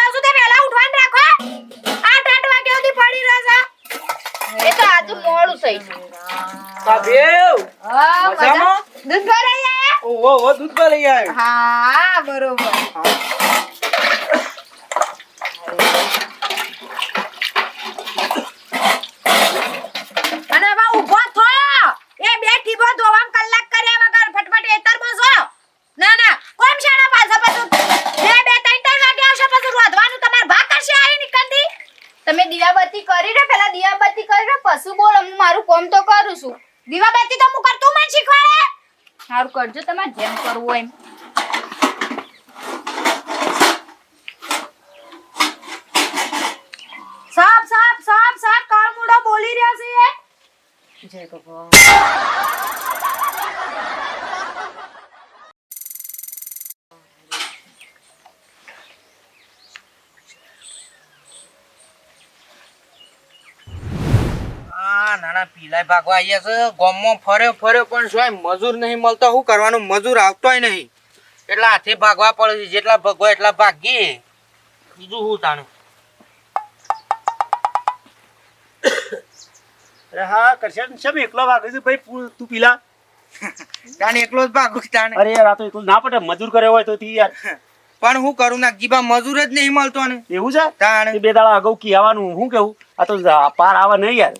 જાવ છું તે વેલા ઉઠવાનું રાખો. આઠ આઠ વાગે સુધી પડી રહેશે. એ તો આજુ મોડું થઈ ગયું. કાબેવ હા મજામાં? દૂધ ભરાઈ આયા ઓહો દૂધ ભરાઈ આયા હા બરોબર અને હવે ઊભો થો એ બે ટીબો ધોવામ કલાક કર્યા વગર ફટફટ એતરમાં જો ના ના કોમ શાળા પાછા પાછું બે બે ત્રણ ત્રણ વાગે આવશે પાછું રોધવાનું તમાર ભાગ કરશે આઈ નીકળતી તમે દીવાબત્તી કરી રે પેલા દીવાબત્તી કરી રે પછી બોલ હું મારું કામ તો કરું છું દીવાબત્તી તો હું કરતું મને શીખવાડે સારું કરજો તમારે જેમ કરવું હોય સાપ સાપ સાપ સાપ, કાળમુડા બોલી રહ્યા છે જય ભગવાન. આ પીલાય ભાગવા આવ્યા છે. ગામમાં ફર્યો ફર્યો પણ શું મજૂર નહીં મળતો. શું કરવાનું? મજૂર આવતોય નહીં. એટલે હાથે ભાગવા પડે છે. જેટલા ભગવા એટલા ભાગીએ. બીજું શું તાણે? અરે હા કરશન શેમ એકલો વાગે છે? ભાઈ તું પીલા. તાને એકલો જ ભાગું અરે યાર આ તો એકલો ના પડે. મજૂર કર્યો હોય તો તી યાર. પણ હું કરું? નાગજીબા મજૂર જ નહીં મળતો ને એવું છે? તાણે. બે દાડા અગાઉ કહેવાનું. હું કેવું? આ તો પાર આવે નહીં યાર.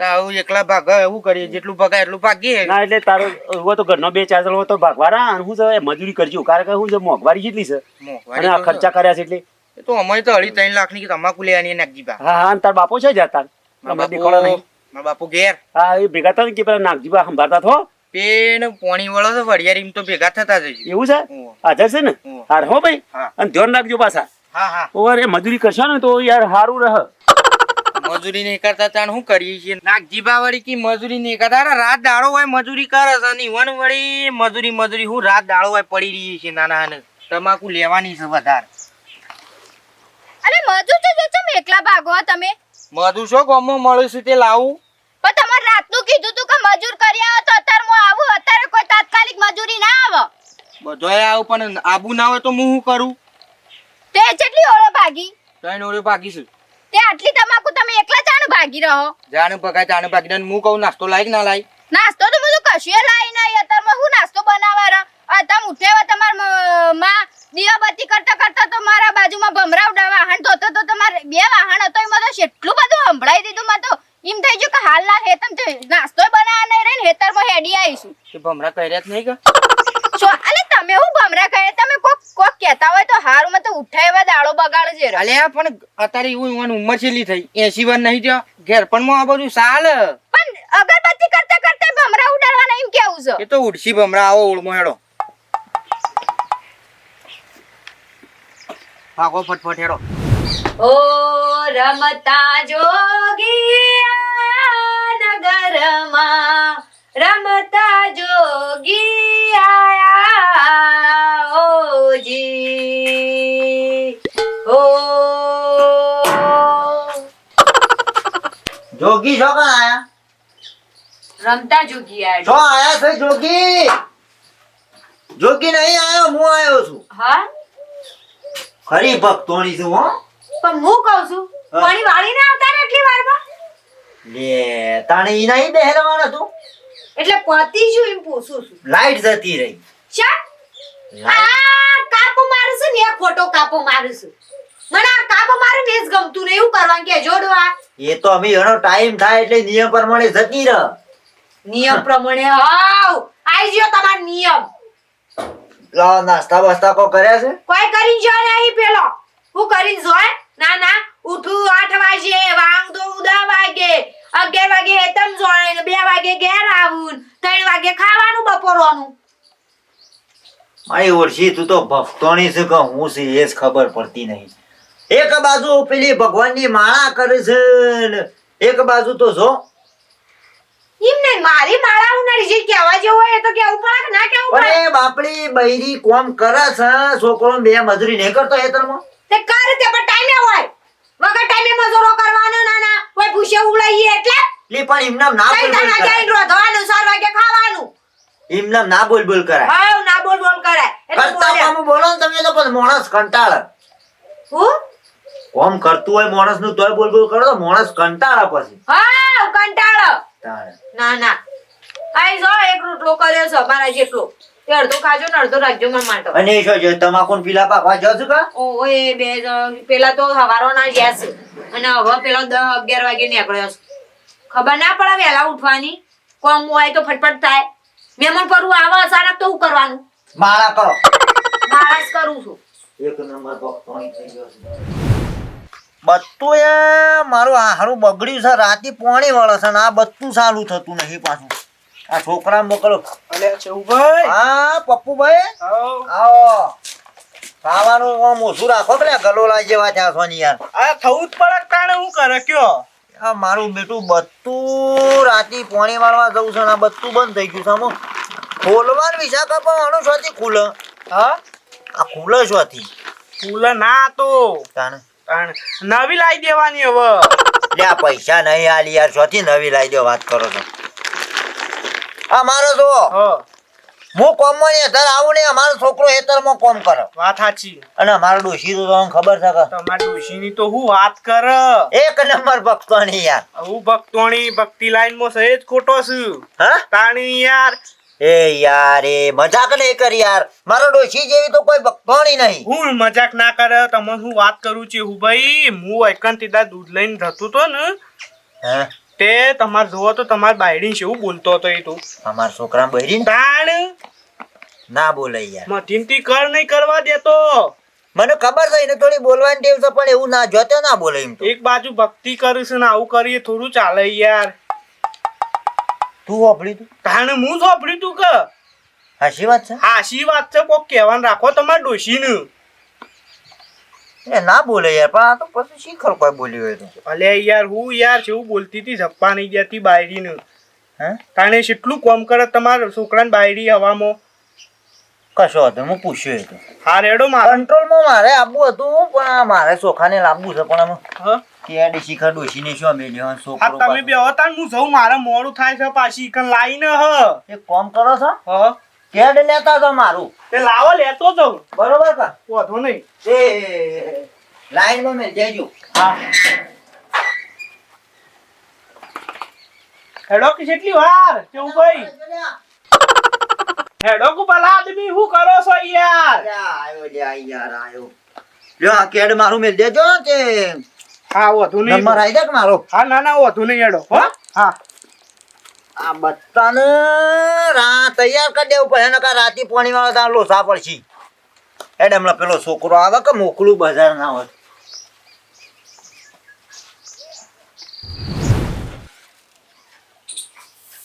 આવું એકલા ભાગા એવું કરીએ જેટલું ભગાય એટલું ભાગીએ. ના એટલે તારો હોય તો ઘરનો બે ચાર જણ તો ભાગવાના અને હું છે મજૂરી કરજો. કારણ કે હું છે મોંઘવારી જેટલી છે. અને આ ખર્ચા કર્યા છે એટલે. તો અમે તો અઢી ત્રણ લાખની તમાકુ લેવાની નાગજીબા હા હા તાર બાપો છે જતા મારા બાપુ ઘેર. હા એ ભેગા થતા કે પેલા નાગજીબા સંભાળતા થો પેન પોણી વળો તો વડિયારી તો ભેગા થતા એવું છે? હાજર છે ને? હાર હો ભાઈ. અને ધ્યાન રાખજો પાછા. હા હા. ઓવર એ મજૂરી કરશો ને તો યાર સારું રહે. મજૂરી નહીં કરતા તાણ શું કરીએ છીએ? નાગજીબા વળી કી મજૂરી નહીં કરતા? અરે રાત દાડો હોય મજૂરી કરે છે અને ઈવન વળી મજૂરી મજૂરી હું રાત દાડો હોય પડી રહી છે નાના નાના તમાકુ લેવાની છે વધારે. અરે મજૂર તો જો તમે એકલા ભાગો તમે? મધુ શો ગામમાં મળ્યું છે તે લાવું. પણ તમારે રાતનું કીધું તું કે મજૂર કરી આવો તો અત્યારે હું આવું અત્યારે કોઈ તાત્કાલિક મજૂરી ના આવે. બધોય આવું પણ આબુ ના હોય તો હું શું કરું? તે જેટલી ઓળો ભાગી. ત્રણ ઓળે ભાગીશું તે આટલી તમાકુ તમે એકલા જાણ ભાગી રહો. જાણું પકાય ચાણું ભાગી દે. હું કહું નાસ્તો લાયક ના લાય? નાસ્તો તો બધું કશું લાવી નહીં અત્યારમાં હું નાસ્તો બનાવવા રહ અત્યારે ઉઠ્યા તમાર મ- દીવાબત્તી કરતા કરતા તો મારા બાજુમાં ભમરાવડા વાહન ધોતો તો તમારે બે વાહન હતો એમાં તો એટલું બધું સંભળાઈ દીધું મતો તો. એમ થઈ ગયું કે હાલના હેતમ તો નાસ્તો બનાવવા નહીં રહીને હેતરમાં હેડી આવીશું. ભમરા કર્યા જ નહીં કે? છો અલે તમે હું ભમરા કહે કોક કહેતા હોય તો હારું માં ઉઠાય એવા દાડો બગાડે છે અલે પણ અત્યારે એવું ઈવન ઉંમર છેલી થઈ. એસી વર્ષ નહીં થયો. ઘેર પણ આ બધું સાલ. પણ અગરબત્તી કરતા કરતા ભમરા ઉડાડવાના એમ કેવું છે? એ તો ઉડસી ભમરા આવો ઓળમો હેડો. ભાગો ફટફટ હેડો. ઓ રમતા જોગી નગરમાં. રમતા જોગી આયા. ઓ જોગી છો કણ આયા? રમતા જોગી છો આયા આયા છે જોગી? જોગી નહીં આયો હું આયો છું. હા? ખરી ભક્તોની છું હો. પણ હું કહું છું પાણી વાળીને આવતા ને એટલી વારમાં? લે તાણે ઈ નહીં બેહરવાના તું? એટલે પતિ શું એમ પૂછું છું. લાઈટ જતી રહી. ચા આ! કાપો મારું છું ને એ ખોટો કાપો મારું છું મને આ કાપો મારું ને જ ગમતું ને એવું કરવાનું કે જોડવા એ તો અમે એનો ટાઈમ થાય એટલે નિયમ પ્રમાણે જતી રહ. નિયમ પ્રમાણે હાવ. આઈ ગયો તમારો નિયમ. લો નાસ્તા બસ્તા કો કર્યા છે? કોઈ કરીને જો નહીં પેલો. હું કરીને જોય. ના ના. ઉઠું આઠ વાગે વાંગ તો ઉદા વાગે. અગિયાર વાગે હેતમ જોય બે વાગે ઘેર આવું ત્રણ વાગે ખાવાનું બપોરવાનું. મારી ઓળશી તું તો ભક્તોની છે કે હું છે એ જ ખબર પડતી નહીં. એક બાજુ પેલી ભગવાનની માળા કરે છે ને એક બાજુ તો જો. એમ નહીં મારી માળા ઉનાળી જે કહેવા જેવું હોય એ તો કેવું પડે ના કેવું પડે? અરે બાપડી બૈરી કોમ કરે છે છોકરો બે મજૂરી નહીં કરતો હેતરમાં તે કર તે પણ ટાઈમે હોય. વગર ટાઈમે મજૂરો કરવાનો ના ના કોઈ ભૂસે ઉડાઈએ એટલે? લી પણ એમને ના બોલ બોલ વાગે કરાય. રોધવાનું ચાર વાગે ખાવાનું? એમને ના બોલ બોલ કરાય. હા ના બોલ બોલ કરાય. એ કરતા કામ બોલો ને તમે લોકો માણસ કંટાળે. હું? કોમ કરતું હોય માણસનું તોય બોલ બોલ કરો તો માણસ કંટાળે પછી. હા કંટાળો. ના ના. આઈ જો એક રોટલો કર્યો છે મારા જેટલો. તે અડધો ખાજો ને અડધો રાખજો મને માટો. અને એ જો તમાકુ ને પીલા પાકવા જો છો કા? ઓ એ બે પેલા તો હવારો ના ગયા છે. અને હવે પેલો દસ અગિયાર વાગે નીકળ્યો છે. ખબર ના પડે વેલા ઉઠવાની. કોમ હોય તો ફટફટ થાય. મહેમાન પરુ આવા અચાનક તો હું કરવાનું? માળા કરો. માણસ કરું છું. એક નંબર પકવાન થઈ ગયો છે. બધું એ મારું આહારું બગડ્યું છે. રાતે પોણી વળે છે ને આ બધું સારું થતું નહીં પાછું. આ છોકરા મોકલો. અલે ચૌભાઈ. હા પપ્પુભાઈ? આવો. ખાવાનું ઓમ ઓછું રાખો કે ગલોલા જેવા થયા છો ને યાર. આ થવું જ પડે કાણે હું કરે કયો? આ મારું બેટું બધું રાતી પોણી મારવા જવું છે ને બધું બંધ થઈ ગયું આમાં ખોલવાનું વિશાખાપવાનું શોથી ખુલે. હા? આ ખુલે શોથી ફૂલ ના તો. તાને નવી લાવી દેવાની હવે. લે પૈસા નહીં આલી યાર શોથી નવી લાવી દો વાત કરો છો. આ મારો જો હ. હું કોમમાં અત્યારે આવું ને અમારો છોકરો હેતરમાં કોમ કરે. વાત સાચી. અને અમારો ડોશી તો તમને ખબર છે કે ડોશી ની તો હું વાત કર. એક નંબર ભક્તોની યાર. હું ભક્તોણી ભક્તિ લાઈનમાં સહેજ ખોટો છું. હા? તાણી યાર. એ યાર એ મજાક નહીં કર યાર. મારો ડોશી જેવી તો કોઈ ભક્તોણી નહીં. હું મજાક ના કરે તમને હું વાત કરું છું હું ભાઈ હું એકન તીધા દૂધ લઈને જતું તો ને. હા? તે તમાર જોવો તો તમાર બાયડી શું બોલતો હતો એ તું. અમાર છોકરા બહેરી તાણ! ના બોલે યાર. મધીમથી કર નહીં કરવા દેતો. મને ખબર છે એને થોડી બોલવાની ટેવ છે પણ એવું ના જોતો ના બોલે એમ તો. એક બાજુ ભક્તિ કરીશ ને આવું કરીએ થોડું ચાલે યાર. તું વાપરી તું? તાણ હું સોંપડ્યું તું કે. આશી વાત છે? આશી વાત છે કોક કહેવાનું રાખો તમારે ડોશીનું. એ ના બોલે યાર પણ આ તો પછી શીખર કોઈ બોલ્યું હોય તો. અલે યાર હું યાર જેવું બોલતી હતી જપ્પા નહીં જતી બાયડીનું. હે? તાણે કેટલું કોમ કરે તમારા છોકરાને બાયરી હવામાં? કશો હતો હું પૂછ્યું હતું હા રેડો મારે. કંટ્રોલમાં મારે આપવું હતું પણ મારે ચોખાને લાવવું છે પણ હા? કેડી શીખર ડોશીને શું અમે લેવાનું છોકરો તમે બે હતા હું જઉં મારે મોડું થાય છે પાછી ઈકન લાઈને હ. એક કોમ કરો છો? હ. કેડ લેતા તો મારું. તે લાવો લેતો જાઉં. બરોબર કા? વાંધો નહીં. એ લાઈનમાં મેં દેજો હા. હેડો કે કેટલી વાર? કેવું ભાઈ હેડો કુ ભલા આદમી હું કરો છો યાર? આયો લે યાર આયો. લ્યો આ કેડ મારું મેલ દેજો તે હા વાંધો નહીં. નંબર આવી જાય મારો? હા ના ના વાંધો નહીં હેડો હો? હા. આ બધાને રા તૈયાર કરી દેવું પડે, નકર રાતે પાણી વાળો ત્યાં લોસા પડશે. એટલે હમણાં પેલો છોકરો આવે કે મોકલું બજાર ના હોય.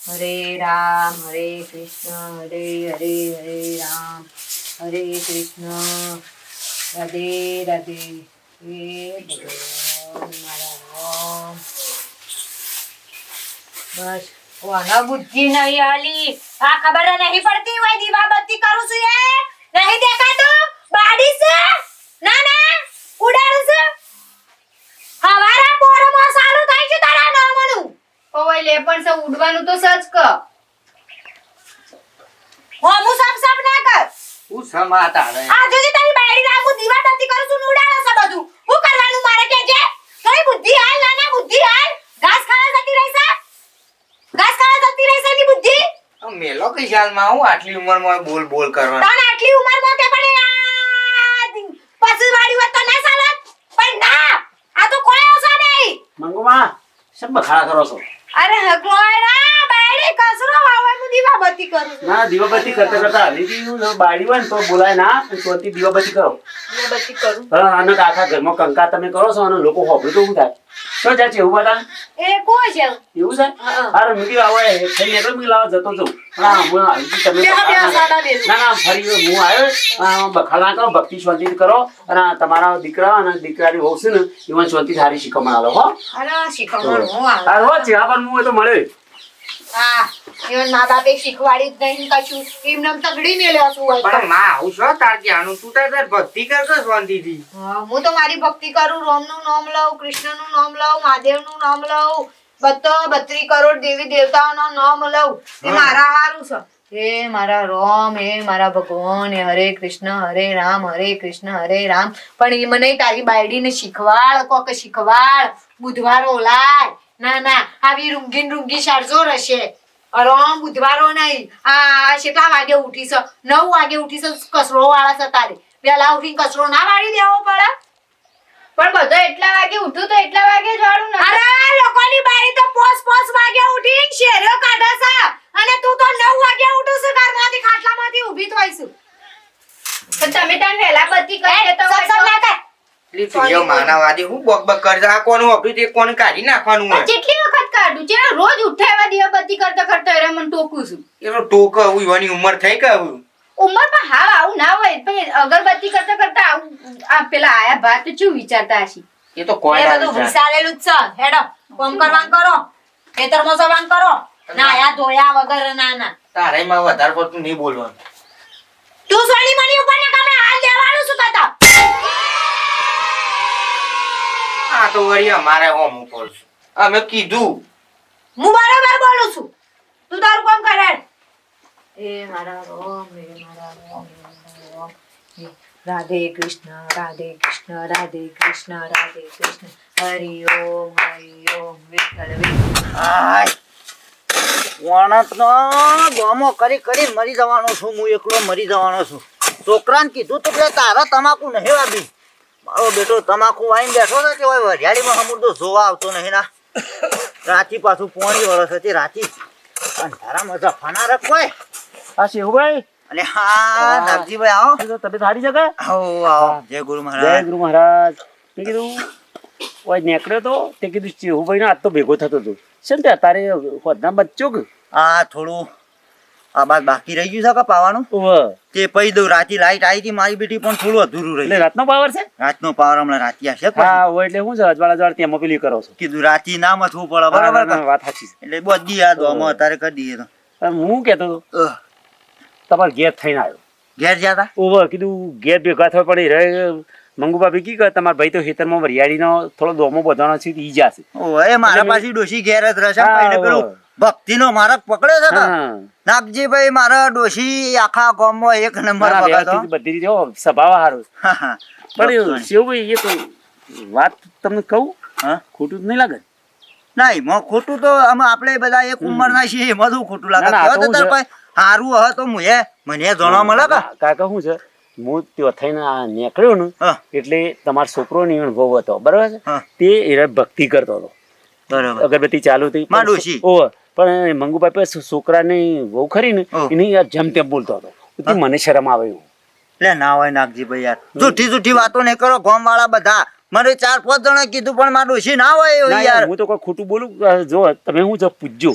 હરે રામ, હરે કૃષ્ણ, હરે હરે હરે રામ, હરે કૃષ્ણ. રાધે રાધે, હે ભગવાન, મારા રામ. બસ. ઓના બુદ્ધિ નહીં આલી. આ ખબર નહીં પડતી હોય દીવાબત્તી કરું છું એ? નહીં દેખાતું? બાડી છે? ના ના. ઉડાડું છે. હવારા પોરમાં સારું થાય છે તારા નામનું. ઓય લે પણ સે ઉડવાનું તો સજ ક. હોમું સબ સબ ના કર. હું સમાતા આ જોજે તારી બાડી રાખું દીવાબત્તી કરું છું ને ઉડાડે છે બધું. હું કરવાનું મારે કે જે કઈ બુદ્ધિ હાલ નાના બુદ્ધિ હાલ. ઘાસ ખાવા જતી રહી છે? ઘાસ ખાવા જતી રહી છે બુદ્ધિ? મેલો કઈ ખ્યાલમાં હું આટલી ઉંમરમાં બોલ બોલ કરવાનો? તાણ આટલી ઉંમરમાં કે પણ આ પશુ વાળી હોત તો ના ચાલત પણ ના! આ તો કોઈ ઓછા નહીં! મંગુમા સબ બખાડા કરો છો? અરે કોઈ ના બાયડી કસરો વાવવાનું દીવાબત્તી કરું ના દીવાબત્તી કરતા કરતા હલીથી હું બાળી હોય ને તો બોલાય ના પણ ચોથી દીવાબત્તી કરો. દીવાબત્તી કરું. હા અને આખા ઘરમાં કંકા તમે કરો છો અને લોકો હોભળું તો થાય? શું છે ચેવું બતા એ કોઈ છે? એવું છે? અરે મૂકી આવો થઈ નીકળ મૂકી લાવો જતો જઉં. હા હું આવી તમે બે બે સાડા બે. ના ના ફરી હું આવ્યો. કરો ભક્તિ શાંતિ કરો. અને તમારા દીકરા અને દીકરાની વહુ છે ને એમાં શાંતિ સારી આલો હો. અરે હું હો પર હું તો મળ્યો હા even મા બાપે શીખવાડી જ નહીં કશું. એમને તગડી મેલ્યો છું હોય પણ માં આવું છો તાર ક્યાંનું તું તાર તાર ભક્તિ કરતો શાંતિથી હું તો મારી ભક્તિ કરું રામનું નામ લઉં કૃષ્ણનું નામ લઉં મહાદેવનું નામ લઉં બધો બત્રી કરોડ દેવી દેવતાઓનું નામ લઉં. એ મારા હારું છે. હે મારા રોમ હે મારા ભગવાન હરે કૃષ્ણ હરે રામ હરે કૃષ્ણ હરે રામ. પણ એ મને તારી બાયડીને શીખવાડ કોક શીખવાડ. બુધવાર ઓલાય. ના ના આવી રૂંગી રૂંગી શારજો રહેશે. રામ બુધવારો નહીં. આ કેટલા વાગે ઉઠીશ? નવ વાગે ઉઠીશ કચરો વાળા છે તારે. પેલા ઉઠીને કચરો ના વાળી દેવો પડે. પણ બધો એટલા વાગે ઉઠું તો એટલા વાગે જ વાળું અરે લોકોની બારી તો પોસ પોસ વાગે ઉઠીને શેરીઓ કાઢે છે અને તું તો નવ વાગે ઉઠું છે ઘરમાંથી ખાટલામાંથી ઊભી થઈ છું પણ તમે તાન વહેલા બત્તી કરી દેતો હોય સત્સંગ તો- ના કર. એટલે તું જેવો હું બક બક કરજે આ કોનું વાપર્યું તે કોને કાઢી નાખવાનું હોય? જેટલી વખત કાઢું છે? ને રોજ ઉઠાવ્યા દીવાબત્તી કરતા કરતા એરા મને ટોકું છું. એનો ટોક ઉવાની ઉંમર થઈ કે હવે. ઉંમરમાં હા આવું ના હોય પણ અગરબત્તી કરતા કરતા આવું આ પેલા આયા ભાત શું વિચારતા હશે? એ તો કોઈ એ ના બધું વિચાર. જ છે. હેડો કોમ કરવાનું કરો. ખેતરમાં જવાનું કરો. નાયા ધોયા વગર ના ના. તારે માં વધારે પડતું નહીં બોલવાનું. તું સોની મની ઉપર આ તો વળી અમારે હોમ છે. અમે કીધું. હું બરાબર બોલું છું. તું તારું કામ કરે એ મારા રોમ એ મારા રોમ રાધે કૃષ્ણ રાધે કૃષ્ણ રાધે કૃષ્ણ રાધે કૃષ્ણ. હરિ ઓમ હરિ ઓમ વિઠ્ઠલ વણતનો ગોમો કરી કરી મરી જવાનો છું. હું એકલો મરી જવાનો છું. છોકરાને કીધું તો કે તારા તમાકુ નહીં વાબી મારો બેટો તમાકુ વાઈને બેઠો ને કે હોય વરિયાળીમાં તો જોવા આવતો નહીં ના? રાતી પાછું પોણી વરસ હતી રાતી. અંધારામાં જફાના રખવાય આ શેહુભાઈ? અને હા નાગજીભાઈ આવો. તો તબિયત સારી છે કે? આવો આવો. જય ગુરુ જય મહારાજ ગુરુ મહારાજ. મેં કીધું ઓય નેકડ્યો તો. તે કીધું ચેહુભાઈ આજ તો ભેગો થતો હતો. છે ને તારે હોદના બચ્ચો કે? આ થોડું. આ બાદ બાકી રહી ગયું છે કે પાવાનું? તે પઈ દઉં રાતે લાઈટ આવી હતી મારી બેટી પણ થોડું અધૂરું એટલે રહી રાતનો પાવર છે? રાતનો પાવર હમણાં રાતે આવશે હા હોય એટલે શું છે અજવાળા અજવાળ ત્યાં મોકલી કરો છો. કીધું રાતે ના મથવું પડે બરાબર વાત સાચી છે. એટલે બધી યાદ અમે અત્યારે કરી દઈએ તો. હું કેતો હતો તમારે ઘેર થઈને આવ્યો. ઘેર જતા ઓવે કીધું ઘેર ભેગા થવા પડી રહે મંગુબા કી કહે તમારા ભાઈ તો ખેતરમાં વરિયાળીનો થોડો દોમો બધાનો છે ઈ જશે ઓ એ મારા પાછી ડોશી ઘેર જ રહેશે હા, પેલું. ભક્તિનો માર્ગ પકડ્યો છે નાગજીભાઈ મારા ડોશી આખા ગામમાં એક નંબર બધી રીતે સ્વભાવ સારો. હા, હા. પણ શિવભાઈ એક વાત તમને કહું? હા? ખોટું નહીં લાગે? ના એમાં ખોટું તો અમે આપણે બધા એક ઉંમરના છીએ એમાં શું ખોટું લાગે? સારું તો હું હે તો મુએ મને જાણવા મળે કાકા શું છે? હું ત્યો થઈને આ નીકળ્યો ને એટલે તમારો છોકરો ની અનુભવ હતો બરાબર છે? તે એ ભક્તિ કરતો હતો. બરાબર. અગરબત્તી ચાલુ હતી. ઓવે. પણ મંગુભાઈ પાસે છોકરાની વહુ ખરી ને એની યાર જેમ તેમ બોલતો હતો. મને શરમ આવે એવું. લે ના હોય નાગજીભાઈ યાર. જૂઠી જૂઠી વાતો નહીં કરો ગામ વાળા બધા. મને ચાર પાંચ જણા કીધું પણ મારું ડોશી ના હોય યાર. હું તો કોઈ ખોટું બોલું જો તમે હું જો પૂછજો.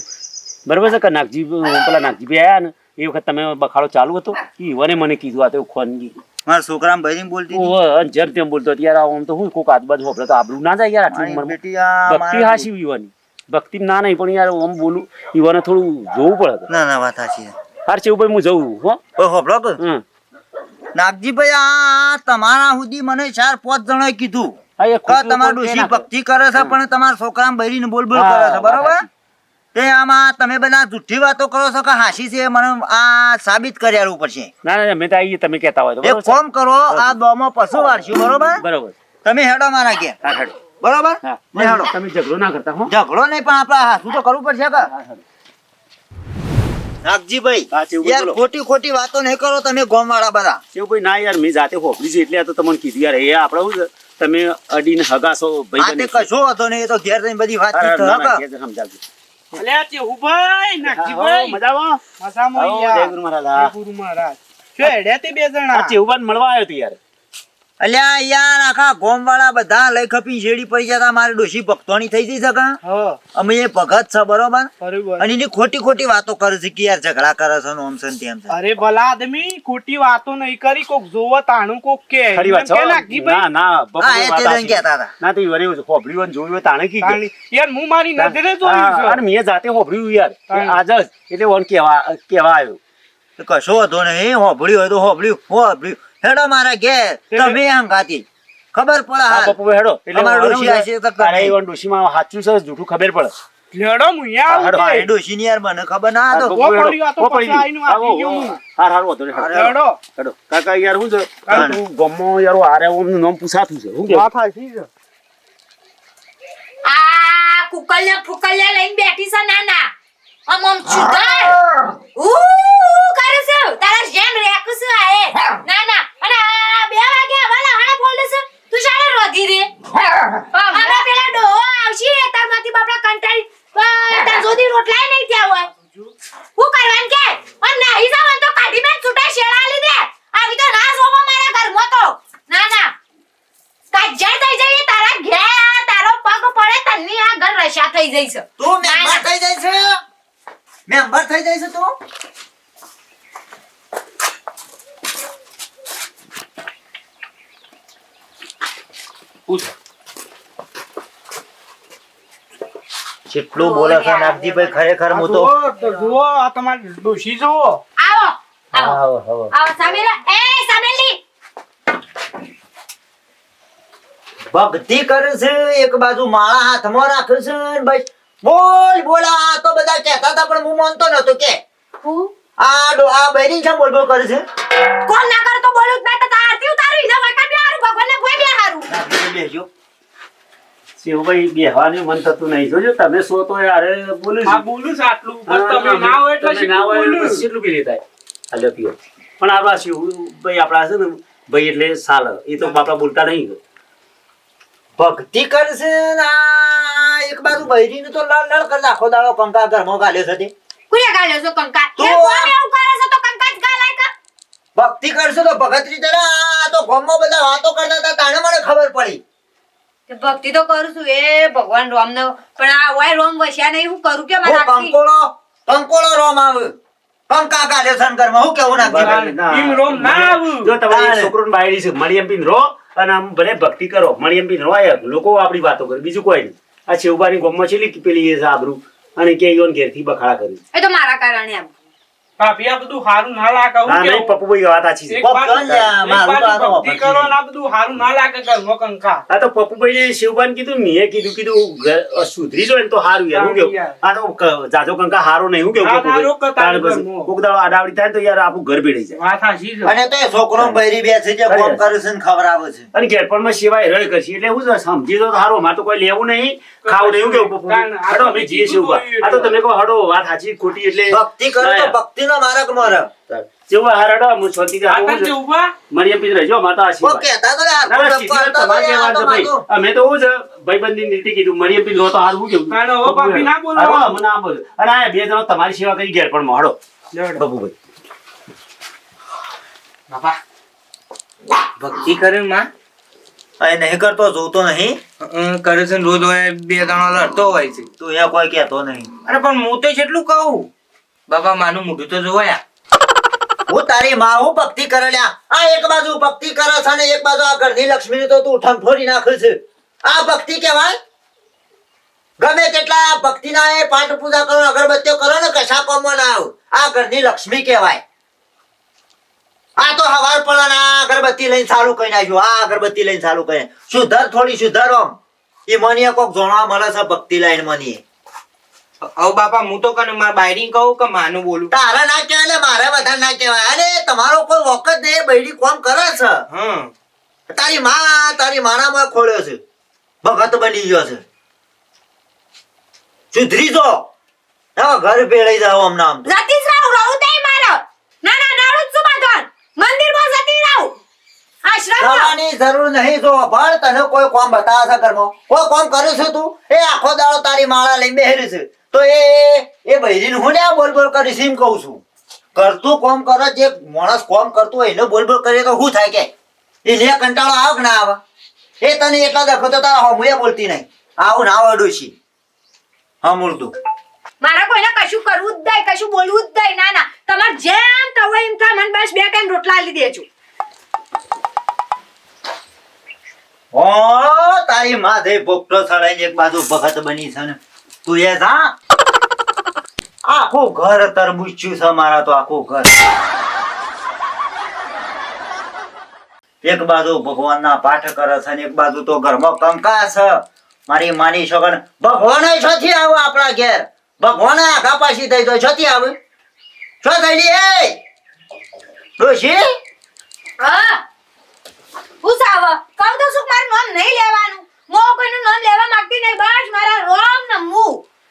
બરાબર છે કે નાગજી પેલા નાગજીભાઈ આયા ને એ વખત તમે બખાડો ચાલુ હતો? ઈવને મને કીધું આ તો ખોનગી મારા છોકરા બહેરી બોલતી ઓ જેમ તેમ બોલતો હતો. યાર આમ તો હું કોક આજુબાજુ હોભળે તો આબરું ના જાય યાર આટલું બેટી આ ભક્તિ હાસી ઈવાની ભક્તિ ના નહીં પણ યાર આમ બોલું યુવાને થોડું જોવું પડે ના ના વાત સાચી હાર છે ભાઈ હું જઉં હો. ઓય બ્લોક નાગજીભાઈ આ તમારા સુધી મને ચાર પાંચ જણાએ કીધું. તમારા બોલ ડોશી ભક્તિ કરે છે પણ તમારા છોકરા બહેરીને બોલ બોલ કરે છે બરોબર. તે આમાં તમે બધા જુઠ્ઠી વાતો કરો છો કે હાસી છે મને આ સાબિત કર્યા પડશે ના ના અમે તો તમે કહેતા હોય તો એક કોમ કરો આ દોમાં પશુ બરોબર? બરોબર. તમે હેડો મારા કે હા હેડો. બરોબર? તમે ઝઘડો ના કરતા હો. ઝઘડો નહીં પણ આપડે હાથું તો કરવું પડશે કે નાગજીભાઈ યાર ખોટી ખોટી વાતો નહીં કરો તમે ગોમ વાળા બધા શિવભાઈ ના યાર મેં જાતે હોપડી છે એટલે આ તો તમને કીધું યાર. એ આપણે તમે અડીને હગાસો આ ભાઈ તે કશો હતો નહીં એ તો ઘેર જઈને બધી વાત સમજાવજો. અલ્યા ચેહુભાઈ, નાગજીભાઈ. મજામાં? મજામાં યાર. ગુરુ મહારાજ. ગુરુ મહારાજ. શું હેડ્યા તે બે જણા? ચેવબાન મળવા આવ્યો તું યાર. અલ્યા યાર આખા ગોમ વાળા બધા લઈ ખપી શેડી પડી જતા. મારે ડોશી ભક્તોની થઈ જઈ શકે અમે એ ભગત છે બરોબર? બરોબર. અને એની ખોટી ખોટી વાતો કરે છે કે યાર ઝઘડા કરે છે ઓમ છે તેમ છે. અરે ભલા આદમી ખોટી વાતો નહીં કરી કોક જોવો તાણું કોક કે. ખરી વાત છે ના ના એ વાત તે કહેતા હતા. ના તે હોય ને જોયું તાણે કી યાર હું મારી નજરે જોયું છે. અને મેં જાતે હોભળ્યું યાર. આજ એટલે ઓન કેવા કેવા આવ્યો કશો હતો નહીં હોભળ્યું હોય તો હોભળ્યું હોભળ્યું. હેડો મારા ઘેર. તમે હંગાતી ખબર પડે હા બપુ હેડો. એટલે અમારે મારે ડોશી હશે તો તારે. ઈવન ડોશીમાં સાચું છે જૂઠું ખબર પડે. છે લેડો હું અહીંયા આવું હેડો, આ ડોશી ની યાર મને ખબર ના તો ઓ પડી આ તો પછી આઈને આવો, ગયું. હાર હાર વધો હેડો. હેડો. કાકા યાર હું. છે તું ગમો યાર આરે ઓમનું નામ પૂછાતું છે. હું વાત સાચી છે. આ કુકલ્યા ફુકલ્યા લઈને બેઠી છે નાના. આમ આમ ચુદર ઉ કરે છે. તારા જેમ રેક છે આ એ નાના અને આ બે વાગે વાલા હાડા ફોલ્ડ છે તું શાળા રોધી રે હવે પેલા ડોહો આવશે તારમાંથી બાપડા કંટાળી અ, તાર જોદી રોટલાય નહીં ત્યાં હોય હું કરવાનું કે અને નહીં જવાનું તો કાઢી મેં છૂટા શેડા લીધે આવી તો ના જોવો મારા ઘરમાં તો ના ના કાજ્યા થઈ જઈએ તારા ઘેર તારો પગ પડે તન્ની આ ઘર રશા થઈ જઈ છે તું ના, મેમ્બર ના. થઈ જાય છે મેમ્બર થઈ જાય છે તું કેટલું બોલે છે નાગજીભાઈ ખરેખર હું તો જુઓ આ તમારી ડોશી જુઓ. આવો આવો. આવો, આવો. આવો એ સામેલી. ભક્તિ કરે છે એક બાજુ માળા હાથમાં રાખે છે ભાઈ. બોલ બોલ આ તો બધા કહેતા હતા પણ હું માનતો નતો કે. હું? આ ડો આ બૈરી કેમ બોલ બોલ કરે છે. કોણ ના કરે તો બોલું જ તો આરતી ઉતારી ઈના વાકા બે હારું ભગવાનને ભોય બે હારું. બેસજો. શિવભાઈ બેહવાનું મન થતું નહીં. જોજો તમે સો તો યાર બોલું આ બોલું આટલું તમે ના હોય એટલે ના હોય શીખવું એટલે બોલું. પછી કેટલું પી લેતા હાલ્યો પીઓ. પણ આપણા શિવભાઈ આપણા છે ને ભાઈ એટલે સાલ. એ તો બાપડા બોલતા નહીં. ભક્તિ કરશે છે એક બાજુ બૈરીને તો લડ લડ કર આખો દાડો કંકા ઘરમાં ગાલ્યો છે તે. કુયા ગાલ્યો છો કંકા તું કોણ એવું કરે છે તો કંકા જ ગાલાય કા ભક્તિ કરશો તો ભગત રીતે. આ તો ગામમાં બધા વાતો કરતા હતા તાણે મને ખબર પડી. ભક્તિ તો કરું છું. એ ભગવાન રામને પણ આ હોય રોમ વસ્યા નહીં. હું કરું કે મારા કંકોળો કંકોળો રોમ આવે. કંકા છે ને ઘરમાં હું કેવું ના. ઈમ રોમ ના આવું. જો તમારી છોકરો બાયડી છે. મળી એમ પીને રો અને આમ ભલે ભક્તિ કરો. મળી એમ પીને લોકો આપણી વાતો કરે. બીજું કોઈ નહીં. આ શિવબાની ગોમમાં છેલ્લી પેલી એ આબરૂ અને કે ઈવન ઘેરથી બખાડા કરી. એ તો મારા કારણે આમ ભાભી આ બધું હારું ના લાગે હું ના નહીં? પપ્પુભાઈ વાત આછી છે. ભક્તિ કરો ના બધું હારું ના લાગે ઘરમાં કંકા આ તો પપ્પુભાઈ શિવબાન કીધું મેં કીધું કીધું સુધરી જાય ને તો હારું યાર હું કેવું? આ તો જાજો કંકા હારો નહીં હું કેવું પપ્પુભાઈ? ઘરનું. કોક દાડો આડાવડી થાય તો યાર આપણું ઘર બેડી જાય. વાત આછી છે. અને તો છોકરો બૈરી બેસે છે કોમ કરે છે ને આવે છે. અને ઘેરપણમાં સિવાય રળ કરશે એટલે હું સમજી તો હારો મારે તો કોઈ લેવું નહીં ખાવું નહીં હું કેવું પપ્પુભાઈ? આ હડો તો અમે જીએ કીધું આ તો તમે કહો હડો વાત સાચી ખોટી એટલે ભક્તિ કરો તો મરે. જેવું હું ઊભા? મરિયમ રહેજો તો તમારી હાલતા વાત તો છે ભાઈ. અમે તો શું છે ભાઈબંધની નીતિ કીધું મરિયમ પીને લો તો હારું હું કેવું તાણે હવે ભાભી ના બોલો. હા, હું ના બોલું. અને આ બે જણો તમારી સેવા કરી ઘેર પણ. બબુભાઈ. બાપા ભક્તિ કરે માં? નહીં કરતો જોતો નહીં. કરે છે રોજ હોય બે દાણો લડતો હોય છે. તું એ કોઈ કહેતો નહીં. અરે પણ હું તો કેટલું કહું. બાપા માનું મોઢું તો જોયા હું તારી માં, હું ભક્તિ કરેલ્યા આ એક બાજુ ભક્તિ કરે છે ને એક બાજુ આ ઘરની લક્ષ્મી તો તું ઠંફોડી નાખે છે. આ ભક્તિ કહેવાય? ગમે તેટલા ભક્તિના એ પાઠ પૂજા કરો, અગરબત્તીઓ કરો ને કશા કોમમાં ના આવ. આ ઘરની લક્ષ્મી કહેવાય. આ તો હવાર પડે ને આ અગરબત્તી લઈને ચાલુ કરી નાખ્યું. આ અગરબત્તી લઈને ચાલુ કરી. સુધર થોડી સુધર આમ. એ મનીએ કોક જોણવા મળે છે ભક્તિ લાઈન મનીએ હવે બાપા હું તો કને માર બાયડી કહું કે માનું બોલું. તારા ના કહેવાય ને મારે બધા ના કહેવાય. અરે તમારો કોઈ વખત નહીં બૈડી કોમ કરે છે. હા તારી માં તારી માણામાં ખોળ્યો છે. ભગત બની ગયો છે. સુધરી જો. હવે ઘર પેળાઈ જાવ આમ નામ. જતી જ રહું રહું તઈ મારો. ના ના નાળું છું બાંધવાન મંદિરમાં જતી રહું. જવાની જરૂર નહીં જો ભણ તને કોઈ કોમ બતાવે છે ઘરમાં? કોઈ કોમ કર્યું છે તું? એ આખો દાડો તારી માળા લઈને બેહેરી છે. તો એ એ બૈરીને હું લ્યા બોલ બોલ કરીશ એમ કહું છું. કરતું કોમ કરો જે માણસ કોમ કરતું હોય એને બોલ બોલ કરીએ તો શું થાય કે? એ લે કંટાળો આવે કે ના આવે? એ તને એટલા દેખો તો તારા હમુએ બોલતી નહીં. આવું ના આવડું છે. હા મૂળતું મારા કોઈને કશું કરવું જ નહીં કશું બોલવું જ નહીં. ના ના. તમારે જેમ હોય એમ થાય મને બસ બે ટાઈમ રોટલા આલી દેજો. ઓ તારી માથે પોપટો સડાઈને એક બાજુ ભગત બની છે ને. તું એ જા આખું ઘર તરબૂચ્યું છે મારા તો આખું ઘર. એક બાજુ ભગવાનના પાઠ કરે છે એક બાજુ તો ઘરમાં કંકા છે. મારી માની છોકર, ભગવાન છથી આવો આપણા ઘેર. ભગવાન આખા પાછી થઈ તો છથી આવે. છો થયેલી? એ! ડોશી? હા. હું કહું તો શું મારું નામ નહીં લેવાનું? મો કોઈનું નામ લેવા માંગતી નહીં બસ મારા રોમ ને મુ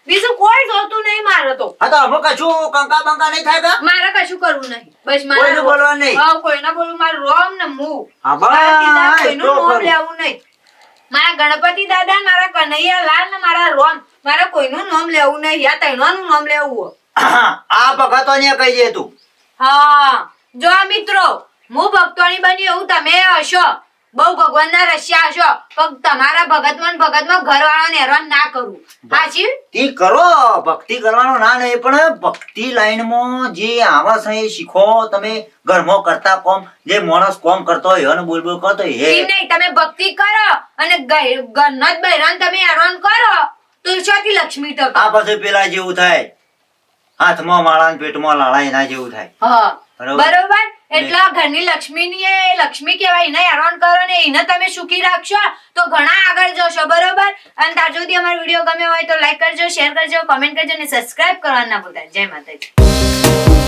બીજું કોઈ જોતું નહીં મારે તો હા તો અમુક કશું કંકા બંકા નહીં થાય કા? મારે કશું કરવું નહીં. બસ કોઈનું બોલવાનું નહીં? હા કોઈને બોલું મારું રોમ ને મુ. હા મારા બસ કોઈનું તો લેવું નહીં. મારા ગણપતિ દાદા મારા કનૈયા લાલ ને મારા રોમ. મારે કોઈનું નામ લેવું નહીં. આ તૈણોનું નામ લેવું આ ભગતો ને કહી દે તું. હા જો મિત્રો હું ભક્તોની બની એવું તમે હશો. બહુ ભગવાનના રશિયા હશો. પણ તમારા ભગતમાં ને ભગતમાં ઘરવાળાને હેરાન ના કરું. હાચી તે કરો ભક્તિ કરવાનો ના નહીં પણ ભક્તિ લાઈનમાં જે આવા છે એ શીખો તમે ઘરમાં કરતા કોમ જે માણસ કોમ કરતો હોય અને બોલ બોલ કરતો હે. નહીં તમે ભક્તિ કરો અને ઘરના જ બૈરાને તમે હેરાન કરો. તો લક્ષ્મી તો આ પછી પેલા જેવું થાય. હાથમાં માળા પેટમાં લાળા એના જેવું થાય. હા. બરોબર. એટલે ઘરની લક્ષ્મીની એ લક્ષ્મી કહેવાય, એને હેરાન કરો ને એને તમે સુખી રાખશો, તો ઘણા આગળ જશો, બરોબર? અને તાર સુધી અમારો વીડિયો ગમ્યો હોય તો લાઈક કરજો શેર કરજો કોમેન્ટ કરજો અને સબસ્ક્રાઇબ કરવાનું ના ભૂલતા. જય માતાજી.